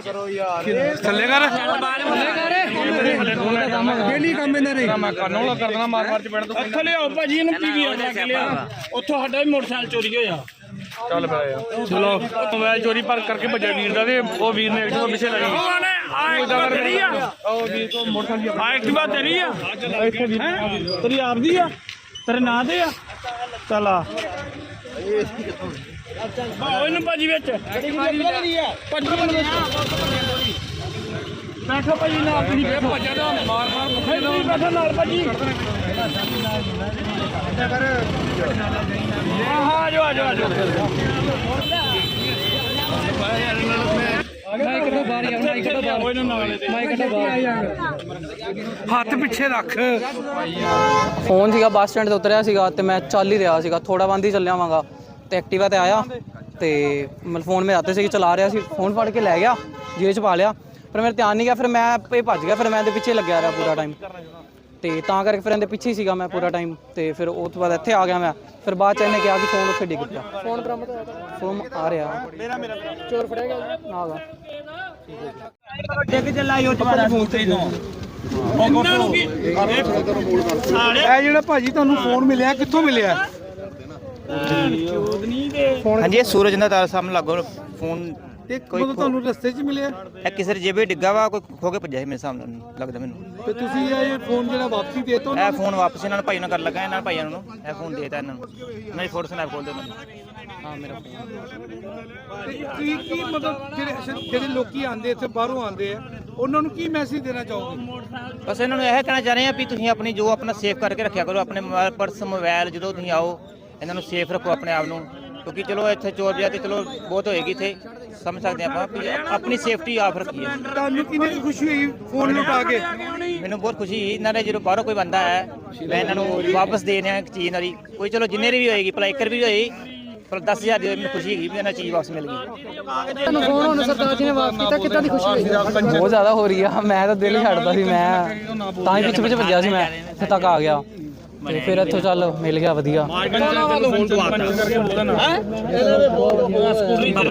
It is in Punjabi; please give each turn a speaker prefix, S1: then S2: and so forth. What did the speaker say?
S1: ਥੱਲੇ ਕਰ। ਡੇਲੀ ਕੰਮ ਇਹਨਾਂ ਦੇ। ਮੈਂ ਕਰਨ ਵਾਲਾ ਕਰ ਦੇਣਾ ਮਾਰ ਮਾਰ ਚ ਪੈਣ ਤੋਂ।
S2: ਇੱਥੇ ਲਿਆਓ ਭਾਜੀ ਇਹਨੂੰ ਕੀ ਗਿਆ ਜਾ ਕੇ ਲਿਆ ਉੱਥੋਂ ਸਾਡਾ ਵੀ ਮੋਟਰਸਾਈਕਲ ਚੋਰੀ ਹੋਇਆ।
S1: ਚੱਲ ਪਿਆ ਯਾਰ ਚਲੋ ਮੋਬਾਈਲ ਚੋਰੀ ਪਰ ਕਰਕੇ ਭੱਜਿਆ ਵੀਰ ਦਾ ਤੇ ਉਹ ਵੀਰ ਨੇ ਐਕਟਿਵਾ ਪਿੱਛੇ ਲੱਗੀ
S2: ਉਹਨਾਂ ਨੇ ਆ ਐਕਟਿਵਾ ਤੇਰੀ ਆ?
S1: ਉਹ ਵੀਰ ਤੋਂ ਮੋਟਰਸਾਈਕਲ
S2: ਆ ਐਕਟਿਵਾ ਤੇਰੀ ਆ? ਹੈਂ? ਤੇਰੀ ਆਪਦੀ ਆ? ਤੇਰੇ ਨਾਂ ਤੇ ਆ? ਚੱਲ ਆ। ਬਾਹੋ ਇਹਨੂੰ ਭਾਜੀ ਵਿੱਚ। ਭਾਜੀ ਬੈਠੋ ਭਾਜੀ ਨਾਲ ਤੁਸੀਂ ਬੈਠੋ। ਭੱਜਿਆ ਦਾ ਮਾਰ ਮਾਰ ਮੁੱਖੇ ਤੁਸੀਂ ਬੈਠੋ ਨਾਲ ਭਾਜੀ। ਹਾਂ ਹਾਂ ਆ ਜਾਓ ਆ ਜਾਓ ਆ ਜਾਓ। ਮੈਂ ਕਿਹੜਾ ਬਾਹਰ ਗਿਆ ਮੈਂ ਕਿਹੜਾ ਬਾਹਰ। ਇਹਨਾਂ ਨਾਲ ਤੇ ਮੈਂ ਕਿਹੜਾ ਬਾਹਰ।
S1: ਹੱਥ ਪਿੱਛੇ ਰੱਖ।
S3: ਫੋਨ ਸੀਗਾ ਬੱਸ ਸਟੈਂਡ ਤੇ ਉਤਰਿਆ ਸੀਗਾ ਤੇ ਮੈਂ ਚੱਲ ਹੀ ਰਿਹਾ ਸੀਗਾ। ਥੋੜਾ ਬੰਦ ਹੀ ਚੱਲਿਆ ਵਾਂਗਾ। ਤੇ ਐਕਟਿਵਾ ਤੇ ਆਇਆ ਤੇ ਮਤਲਬ ਫੋਨ ਮੇਰੇ ਹੱਥ ਸੀ ਚਲਾ ਰਿਹਾ ਸੀ ਫੋਨ ਫੜ ਕੇ ਲੈ ਗਿਆ ਜੇਬ 'ਚ ਪਾ ਲਿਆ। ਪਰ ਮੇਰੇ ਧਿਆਨ ਨਹੀਂ ਗਿਆ ਫਿਰ ਮੈਂ ਇਹ ਭੱਜ ਗਿਆ ਫਿਰ ਮੈਂ ਇਹਦੇ ਪਿੱਛੇ ਲੱਗਿਆ ਰਿਹਾ ਪੂਰਾ ਟਾਈਮ ਤੇ ਤਾਂ ਕਰਕੇ ਫਿਰ ਇਹਦੇ ਪਿੱਛੇ ਹੀ ਸੀਗਾ ਮੈਂ ਪੂਰਾ ਟਾਈਮ ਤੇ ਫਿਰ ਉਹ ਤੋਂ ਬਾਅਦ ਇੱਥੇ ਆ ਗਿਆ ਮੈਂ। ਫਿਰ ਬਾਅਦ ਚ ਇਹਨੇ ਕਿਹਾ ਕਿ ਫੋਨ ਉੱਥੇ ਡਿੱਗ ਪਿਆ। ਫੋਨ ਬਰਾਮਦ ਹੋਇਆ ਫੋਨ ਆ ਰਿਹਾ। ਮੇਰਾ ਮੇਰਾ। ਚੋਰ ਫੜਿਆ ਗਿਆ ਆ ਗਿਆ
S2: ਇਹਨਾਂ ਨੂੰ ਕੀ ਸਾਲੇ
S1: ਇਹ ਜਿਹੜਾ ਭਾਜੀ ਤੁਹਾਨੂੰ ਫੋਨ ਮਿਲਿਆ ਕਿੱਥੋਂ ਮਿਲਿਆ?
S2: ਦੇ
S4: ਹਾਂਜੀ ਇਹ ਸੂਰਜ ਦਾ ਤਾਰ ਸਾਹਮਣੇ ਲੱਗੋ ਫੋਨ
S1: ਤੇ
S4: ਕੋਈ
S1: ਮਤਲਬ ਤੁਹਾਨੂੰ ਰਸਤੇ 'ਚ ਮਿਲਿਆ?
S4: ਇਹ ਕਿਸੇ ਦੇ ਜੇਬੇ ਡਿੱਗਾ ਵਾ ਕੋਈ ਖੋ ਕੇ ਭੱਜਿਆ ਸੀ ਮੇਰੇ ਸਾਹਮਣੇ ਨੂੰ, ਲੱਗਦਾ ਮੈਨੂੰ।
S1: ਤੇ ਤੁਸੀਂ ਇਹ ਫੋਨ ਜਿਹੜਾ ਵਾਪਸੀ ਦੇ ਤੋ
S4: ਇਹ ਫੋਨ ਵਾਪਸ ਇਹਨਾਂ ਨੂੰ ਭਾਈ ਨਾਲ ਕਰ ਲੱਗਾ ਇਹਨਾਂ ਭਾਈਆਂ ਨੂੰ। ਇਹ ਫੋਨ ਦੇਤਾ ਇਹਨਾਂ ਨੂੰ। ਮੇਰੀ ਫੋਟੋ ਸਨੈਪ ਖੋਲ ਦਿਓ ਮੈਨੂੰ।
S3: ਹਾਂ ਮੇਰਾ ਫੋਨ।
S1: ਕੀ ਕੀ ਮਤਲਬ ਜਿਹੜੇ ਜਿਹੜੇ ਲੋਕੀ ਆਂਦੇ ਇੱਥੇ ਬਾਹਰੋਂ ਆਂਦੇ ਆ ਉਹਨਾਂ ਨੂੰ ਕੀ ਮੈਸੇਜ ਦੇਣਾ ਚਾਹੋਗੇ?
S4: ਬਸ ਇਹਨਾਂ ਨੂੰ ਇਹ ਕਹਿਣਾ ਚਾਹ ਰਹੇ ਆ ਵੀ ਤੁਸੀਂ ਆਪਣੀ ਜੋ ਆਪਣਾ ਸੇਫ ਕਰਕੇ ਰੱਖਿਆ ਕਰੋ ਆਪਣੇ ਮੋਬਾਈਲ ਪਰਸ ਮੋਬਾਈਲ ਜਦੋਂ ਤੁਸੀਂ ਆਓ ਇਹਨਾਂ ਨੂੰ ਸੇਫ ਰੱਖੋ ਆਪਣੇ ਆਪ ਨੂੰ ਕਿਉਂਕਿ ਚਲੋ ਇੱਥੇ ਚੋਰ ਬਿਆ ਤੇ ਚਲੋ ਬਹੁਤ ਹੋਏਗੀ ਇੱਥੇ ਸਮਝ ਸਕਦੇ ਆਪਾਂ ਵੀ ਆਪਣੀ ਸੇਫਟੀ ਆਪ ਰੱਖੀ ਹੈ।
S1: ਤੁਹਾਨੂੰ ਕਿੰਨੀ ਖੁਸ਼ੀ ਹੋਈ ਫੋਨ ਲੁਟਾ ਕੇ?
S4: ਮੈਨੂੰ ਬਹੁਤ ਖੁਸ਼ੀ ਹੋਈ ਇਹਨਾਂ ਨੇ ਜਦੋਂ ਬਾਹਰੋਂ ਕੋਈ ਬੰਦਾ ਹੈ ਮੈਂ ਇਹਨਾਂ ਨੂੰ ਵਾਪਸ ਦੇ ਰਿਹਾ ਇੱਕ ਚੀਜ਼ ਨਾਲੀ ਕੋਈ ਚਲੋ ਜਿੰਨੇ ਦੀ ਵੀ ਹੋਏਗੀ ਭਲਾ ਇੱਕ ਰੁਪਏ ਵੀ ਹੋਈ ਪਰ 10000 ਦੀ ਮੈਨੂੰ ਖੁਸ਼ੀ ਹੈਗੀ ਵੀ ਇਹਨਾਂ ਚੀਜ਼ ਵਾਪਸ ਮਿਲ ਗਈ।
S3: ਤੁਹਾਨੂੰ ਫੋਨ ਹੁਣ ਸਰਦਾਰ ਜੀ ਨੇ ਵਾਪਸ ਕੀਤਾ ਕਿੱਦਾਂ ਦੀ ਖੁਸ਼ੀ ਹੋਈ? ਬਹੁਤ ਜ਼ਿਆਦਾ ਹੋ ਰਹੀ ਆ ਮੈਂ ਤਾਂ ਦਿਲ ਹੀ ਛੱਡਦਾ ਸੀ ਮੈਂ ਤਾਂ ਹੀ ਪਿੱਛੇ ਪਿੱਛੇ ਭੱਜਿਆ ਸੀ ਮੈਂ ਇੱਥੇ ਤੱਕ ਆ ਗਿਆ। ਤੇ ਫਿਰ ਇੱਥੋਂ ਚੱਲ ਮਿਲ ਗਿਆ ਵਧੀਆ।
S2: ਫੋਨ ਤੋਂ ਆਤਾ।